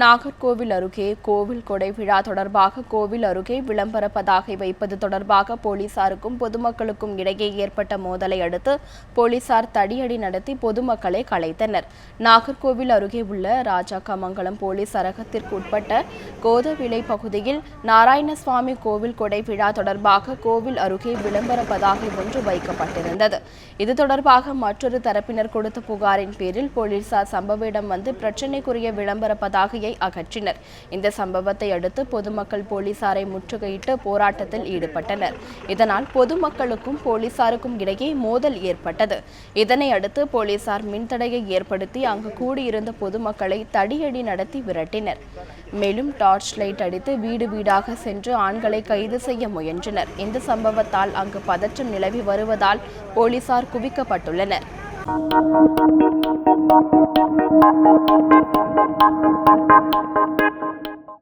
நாகர்கோவில் அருகே கோவில் கொடை விழா தொடர்பாக கோவில் அருகே விளம்பர பதாகை வைப்பது தொடர்பாக போலீசாருக்கும் பொதுமக்களுக்கும் இடையே ஏற்பட்ட மோதலை அடுத்து போலீசார் தடியடி நடத்தி பொதுமக்களை கலைத்தனர். நாகர்கோவில் அருகே உள்ள ராஜா கமங்கலம் போலீஸ் அரகத்திற்கு உட்பட்ட கோதவிளை பகுதியில் நாராயணசுவாமி கோவில் கொடை விழா தொடர்பாக கோவில் அருகே விளம்பர பதாகை ஒன்று வைக்கப்பட்டிருந்தது. இது தொடர்பாக மற்றொரு தரப்பினர் கொடுத்த புகாரின் பேரில் போலீசார் சம்பவ இடம் வந்து பிரச்சினைக்குரிய விளம்பர பதாகையை அகற்றினர். இந்த சம்பவத்தை அடுத்து பொதுமக்கள் போலீசாரை முற்றுகையிட்டு போராட்டத்தில் ஈடுபட்டனர். இதனால் பொதுமக்களுக்கும் போலீசாருக்கும் இடையே மோதல் ஏற்பட்டது. இதனை அடுத்து போலீசார் மின்தடையை ஏற்படுத்தி அங்கு கூடியிருந்த பொதுமக்களை தடியடி நடத்தி விரட்டினர். மேலும் டார்ச் லைட் அடித்து வீடு வீடாக சென்று ஆண்களை கைது செய்ய முயன்றனர். இந்த சம்பவத்தால் அங்கு பதற்றம் நிலவி வருவதால் போலீசார் குவிக்கப்பட்டுள்ளனர். Thank you.